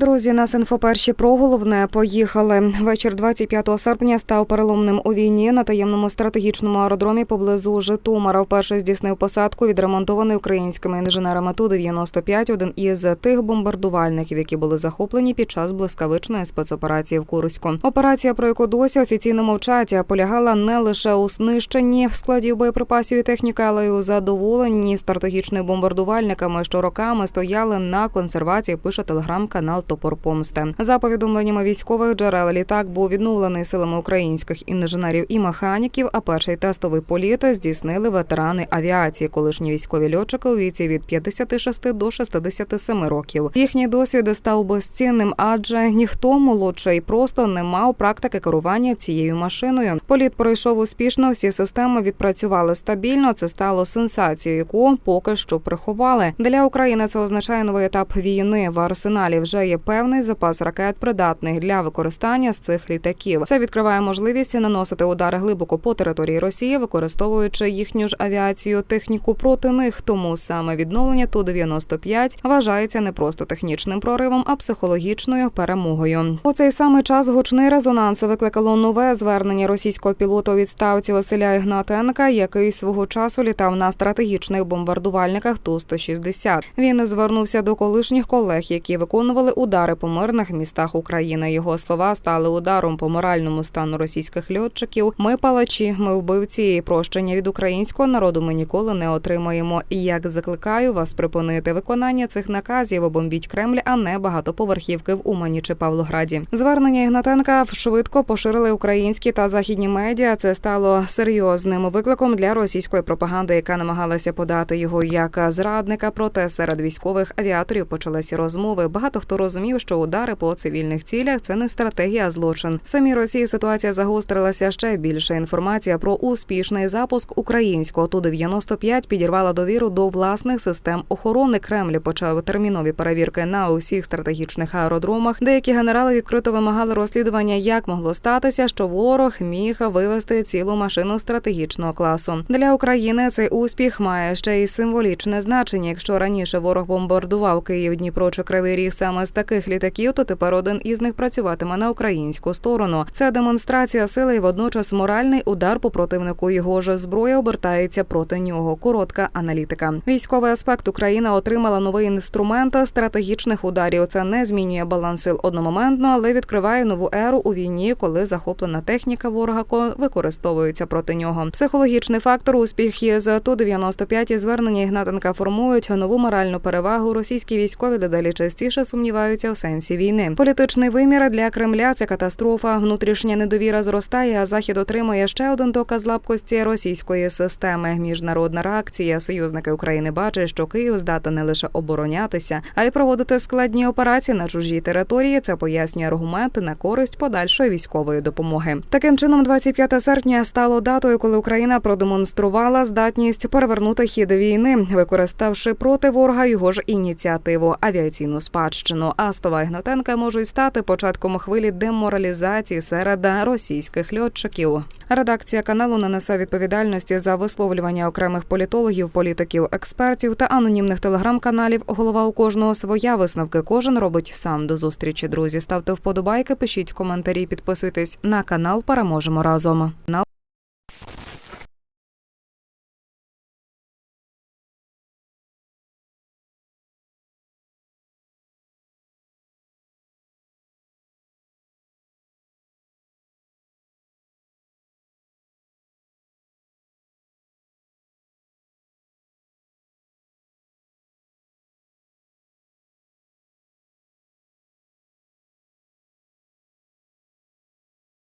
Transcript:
Друзі, нас інфоперші про головне поїхали. Вечір 25 серпня став переломним у війні на таємному стратегічному аеродромі поблизу Житомира. Вперше здійснив посадку відремонтований українськими інженерами ту 95 один із тих бомбардувальників, які були захоплені під час блискавичної спецоперації в Курську. Операція, про яку досі офіційно мовчать, полягала не лише у знищенні складів боєприпасів і техніки, але й у задоволенні стратегічними бомбардувальниками, що роками стояли на консервації. Пише телеграм-канал Топор Помсти. За повідомленнями військових джерел, літак був відновлений силами українських інженерів і механіків. А перший тестовий політ здійснили ветерани авіації, колишні військові льотчики у віці від 56 до 67 років. Їхній досвід став безцінним, адже ніхто молодший просто не мав практики керування цією машиною. Політ пройшов успішно. Всі системи відпрацювали стабільно. Це стало сенсацією, яку поки що приховали. Для України це означає новий етап війни. В арсеналі вже є певний запас ракет, придатних для використання з цих літаків. Це відкриває можливість наносити удари глибоко по території Росії, використовуючи їхню ж авіацію техніку проти них. Тому саме відновлення ту 95 вважається не просто технічним проривом, а психологічною перемогою. У цей самий час гучний резонанс викликало нове звернення російського пілота у відставці Василя Ігнатенка, який свого часу літав на стратегічних бомбардувальниках ту 160 Він звернувся до колишніх колег, які виконували удари по мирних містах України. Його слова стали ударом по моральному стану російських льотчиків. Ми палачі, ми вбивці прощення від українського народу. Ми ніколи не отримаємо. І як закликаю вас припинити виконання цих наказів, бомбіть Кремль, а не багатоповерхівки в Умані чи Павлограді. Звернення Ігнатенка швидко поширили українські та західні медіа. Це стало серйозним викликом для російської пропаганди, яка намагалася подати його як зрадника. Проте серед військових авіаторів почалися розмови. Багато хто розумів, що удари по цивільних цілях це не стратегія, а злочин. В самій Росії ситуація загострилася ще більше. Інформація про успішний запуск українського ту 95 підірвала довіру до власних систем охорони. Кремль почав термінові перевірки на усіх стратегічних аеродромах. Деякі генерали відкрито вимагали розслідування, як могло статися, що ворог міг вивести цілу машину стратегічного класу. Для України цей успіх має ще й символічне значення. Якщо раніше ворог бомбардував Київ, Дніпро чи Кривий Ріг саме з таких літаків, то тепер один із них працюватиме на українську сторону. Це демонстрація сили і водночас моральний удар по противнику. Його ж зброя обертається проти нього. Коротка аналітика. Військовий аспект Україна отримала новий інструмент стратегічних ударів. Це не змінює баланс сил одномоментно, але відкриває нову еру у війні, коли захоплена техніка ворога ко- використовується проти нього. Психологічний фактор успіхи з ту 95 і звернення Ігнатенка формують нову моральну перевагу. Російські військові дедалі частіше сумніваються в сенсі війни. Політичний вимір для Кремля це катастрофа. Внутрішня недовіра зростає. А захід отримує ще один доказ слабкості російської системи. Міжнародна реакція. Союзники України бачать, що Київ здатен не лише оборонятися, а й проводити складні операції на чужій території. Це пояснює аргументи на користь подальшої військової допомоги. Таким чином, 25 серпня стало датою, коли Україна продемонструвала здатність перевернути хід війни, використавши проти ворога його ж ініціативу авіаційну спадщину. Астова Ігнатенка можуть стати початком хвилі деморалізації серед російських льотчиків. Редакція каналу не несе відповідальності за висловлювання окремих політологів, політиків, експертів та анонімних телеграм-каналів. Голова у кожного своя висновки. Кожен робить сам до зустрічі. Друзі, ставте вподобайки, пишіть коментарі, підписуйтесь на канал. Переможемо разом.